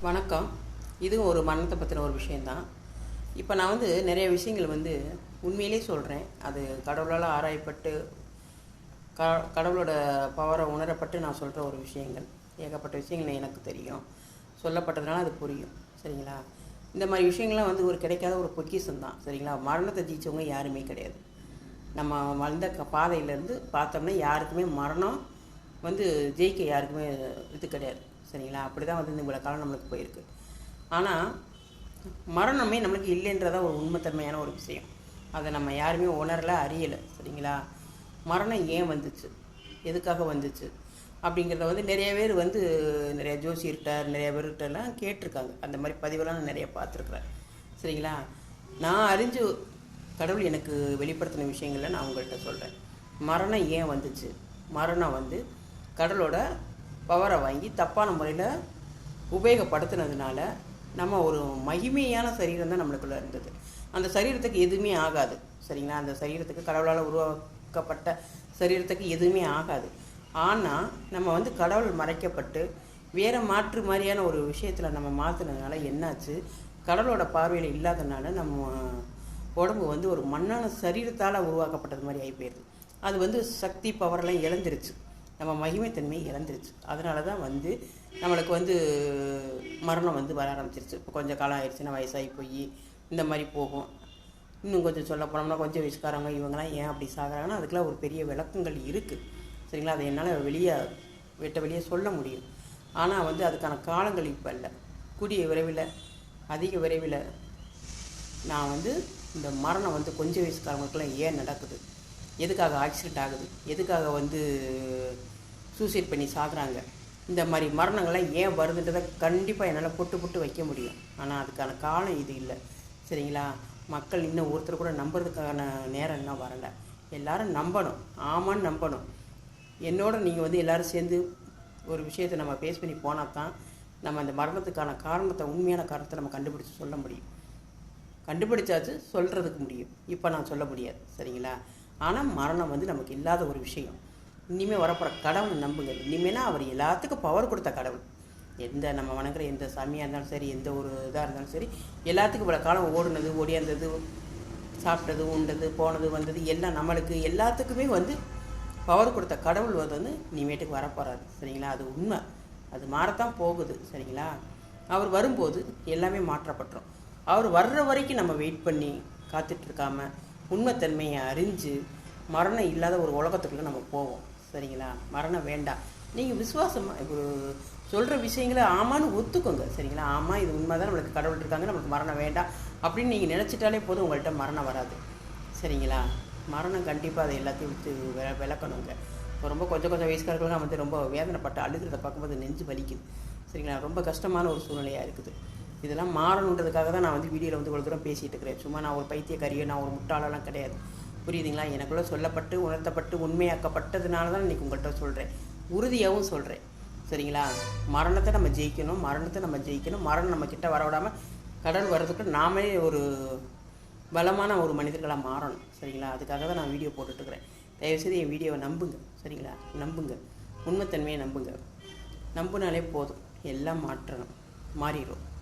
வணக்கம். இதுவும் ஒரு மரணத்தை பற்றின ஒரு விஷயந்தான் இப்போ நான் வந்து நிறைய விஷயங்கள் வந்து உண்மையிலே சொல்கிறேன் அது கடவுளால் ஆராயப்பட்டு க கடவுளோட பவரை உணரப்பட்டு நான் சொல்கிற ஒரு விஷயங்கள். ஏகப்பட்ட விஷயங்கள் எனக்கு தெரியும். சொல்லப்பட்டதுனால அது புரியும். சரிங்களா? இந்த மாதிரி விஷயங்கள்லாம் வந்து ஒரு கிடைக்காத ஒரு பொக்கிசம் தான். சரிங்களா? மரணத்தை ஜெயிச்சவங்க யாருமே கிடையாது. நம்ம வந்த க பாதையிலேருந்து பார்த்தோம்னா யாருக்குமே மரணம் வந்து ஜெயிக்க யாருக்குமே இது கிடையாது. சரிங்களா? அப்படி தான் வந்து இவ்வளோ காலம் நம்மளுக்கு போயிருக்கு. ஆனால் மரணமே நம்மளுக்கு இல்லைன்றதா ஒரு உண்மைத்தன்மையான ஒரு விஷயம். அதை நம்ம யாருமே உணரலை அறியலை. சரிங்களா? மரணம் ஏன் வந்துச்சு? எதுக்காக வந்துச்சு? அப்படிங்கிறத வந்து நிறைய பேர் வந்து நிறைய ஜோசியர்கிட்ட நிறைய பேர்கிட்டலாம் கேட்டிருக்காங்க. அந்த மாதிரி பதிவெல்லாம் நான் நிறைய பார்த்துருக்குறேன். சரிங்களா? நான் அறிஞ்சு கடவுள் எனக்கு வெளிப்படுத்தின விஷயங்களை நான் உங்கள்கிட்ட சொல்கிறேன் மரணம் ஏன் வந்துச்சு? மரணம் வந்து கடலோட பவரை வாங்கி தப்பான முறையில் உபயோகப்படுத்தினதுனால நம்ம ஒரு மகிமையான சரீரம் தான் நம்மளுக்குள்ளே இருந்தது. அந்த சரீரத்துக்கு எதுவுமே ஆகாது. சரிங்களா? அந்த சரீரத்துக்கு கடவுளால் உருவாக்கப்பட்ட சரீரத்துக்கு எதுவுமே ஆகாது. ஆனால் நம்ம வந்து கடவுள் மறைக்கப்பட்டு வேறு மாற்று மாதிரியான ஒரு விஷயத்தில் நம்ம மாற்றினதுனால என்னாச்சு? கடவுளோட பார்வையில் இல்லாதனால நம்ம உடம்பு வந்து ஒரு மண்ணான சரீரத்தால் உருவாக்கப்பட்டது மாதிரி ஆகி போயிடுது அது வந்து சக்தி பவரெல்லாம் இழந்துருச்சு. நம்ம மகிமைத்தன்மை இழந்துருச்சு. அதனால தான் வந்து நம்மளுக்கு வந்து மரணம் வந்து வர ஆரம்பிச்சிருச்சு. இப்போ கொஞ்சம் காலம் ஆயிடுச்சுன்னா வயசாகி போய் இந்த மாதிரி போகும். இன்னும் கொஞ்சம் சொல்ல போனோம்னா கொஞ்சம் வயசுக்காரங்க இவங்கெல்லாம் ஏன் அப்படி சாகிறாங்கன்னா அதுக்கெல்லாம் ஒரு பெரிய விளக்கங்கள் இருக்குது சரிங்களா? அதை என்னால் வெளியே வெட்ட வெளியே சொல்ல முடியும். ஆனால் வந்து அதுக்கான காலங்கள் இப்போ இல்லை. கூடிய விரைவில் அதிக விரைவில் நான் வந்து இந்த மரணம் வந்து கொஞ்சம் வயசுக்காரங்களுக்கெல்லாம் ஏன் நடக்குது? எதுக்காக ஆக்சிடெண்ட் ஆகுது? எதுக்காக வந்து சூசைட் பண்ணி சாகுறாங்க? இந்த மாதிரி மரணங்கள்லாம் ஏன் வருதுன்றதை கண்டிப்பாக என்னால் புட்டு புட்டு வைக்க முடியும். ஆனால் அதுக்கான காலம் இது இல்லை. சரிங்களா? மக்கள் இன்னும் ஒருத்தர் கூட நம்புறதுக்கான நேரம் இன்னும் வரலை. எல்லாரும் நம்பணும். ஆமான்னு நம்பணும். என்னோட நீங்கள் வந்து எல்லோரும் சேர்ந்து ஒரு விஷயத்தை நம்ம பேஸ் பண்ணி போனால் தான் நம்ம அந்த மரணத்துக்கான காரணத்தை உண்மையான காரணத்தை நம்ம கண்டுபிடிச்சி சொல்ல முடியும். கண்டுபிடிச்சாச்சு சொல்கிறதுக்கு முடியும். இப்போ நான் சொல்ல முடியாது. சரிங்களா? ஆனால் மரணம் வந்து நமக்கு இல்லாத ஒரு விஷயம். இனிமேல் வரப்போகிற கடவுள் நம்புங்க இனிமேனா அவர் எல்லாத்துக்கும் பவர் கொடுத்த கடவுள். எந்த நம்ம வணங்குற எந்த சாமியாக இருந்தாலும் சரி எந்த ஒரு இதாக இருந்தாலும் சரி எல்லாத்துக்கும் இவ்வளோ காலம் ஓடுனது ஓடியாந்தது சாப்பிட்டது உண்டது போனது வந்தது எல்லாம் நம்மளுக்கு எல்லாத்துக்குமே வந்து பவர் கொடுத்த கடவுள் வந்து இனிமேட்டுக்கு வரப்போகிறாரு சரிங்களா? அது உண்மை. அது மாறத்தான் போகுது. சரிங்களா? அவர் வரும்போது எல்லாமே மாற்றப்பட்டுரும். அவர் வர்ற வரைக்கும் நம்ம வெயிட் பண்ணி காத்துட்ருக்காமல் உண்மைத்தன்மையை அறிஞ்சு மரணம் இல்லாத ஒரு உலகத்துக்குள்ளே நம்ம போவோம். சரிங்களா? மரணம் வேண்டாம். நீங்கள் விசுவாசமாக இப்போ சொல்கிற விஷயங்களை ஆமான்னு ஒத்துக்கோங்க. சரிங்களா? ஆமாம் இது உண்மை தான் நம்மளுக்கு கடவுள் இருக்காங்க. நம்மளுக்கு மரணம் வேண்டாம். அப்படின்னு நீங்கள் நினச்சிட்டாலே போதும் உங்கள்கிட்ட மரணம் வராது. சரிங்களா? மரணம் கண்டிப்பாக அதை எல்லாத்தையும் விட்டு விள விளக்கணுங்க. இப்போ ரொம்ப கொஞ்சம் கொஞ்சம் வயசுக்காரர்கள்லாம் வந்து ரொம்ப வேதனைப்பட்டு அழுகிறத பார்க்கும்போது நெஞ்சு வலிக்குது. சரிங்களா? ரொம்ப கஷ்டமான ஒரு சூழ்நிலையாக இருக்குது. இதெல்லாம் மாறணுன்றதுக்காக தான் நான் வந்து வீடியோவில் வந்து இவ்வளோ தூரம் பேசிகிட்டு இருக்கிறேன். சும்மா நான் ஒரு பைத்தியக்காரியோ நான் ஒரு முட்டாளெல்லாம் கிடையாது. புரியுதுங்களா? எனக்குள்ளே சொல்லப்பட்டு உணர்த்தப்பட்டு உண்மையாக்கப்பட்டதுனால தான் இன்றைக்கி உங்கள்கிட்ட சொல்கிறேன் உறுதியாகவும் சொல்கிறேன் சரிங்களா? மரணத்தை நம்ம ஜெயிக்கணும் மரணத்தை நம்ம ஜெயிக்கணும். மரணம் நம்ம கிட்ட வர விடாமல் கடல் வர்றதுக்கு நாமே ஒரு பலமான ஒரு மனிதர்களாக மாறணும். சரிங்களா? அதுக்காக தான் நான் வீடியோ போட்டுட்ருக்கிறேன் தயவுசெய்து என் வீடியோவை நம்புங்க. சரிங்களா? நம்புங்க. உண்மைத்தன்மையை நம்புங்க. நம்புனாலே போதும். எல்லாம் மாற்றணும். மாறிடும்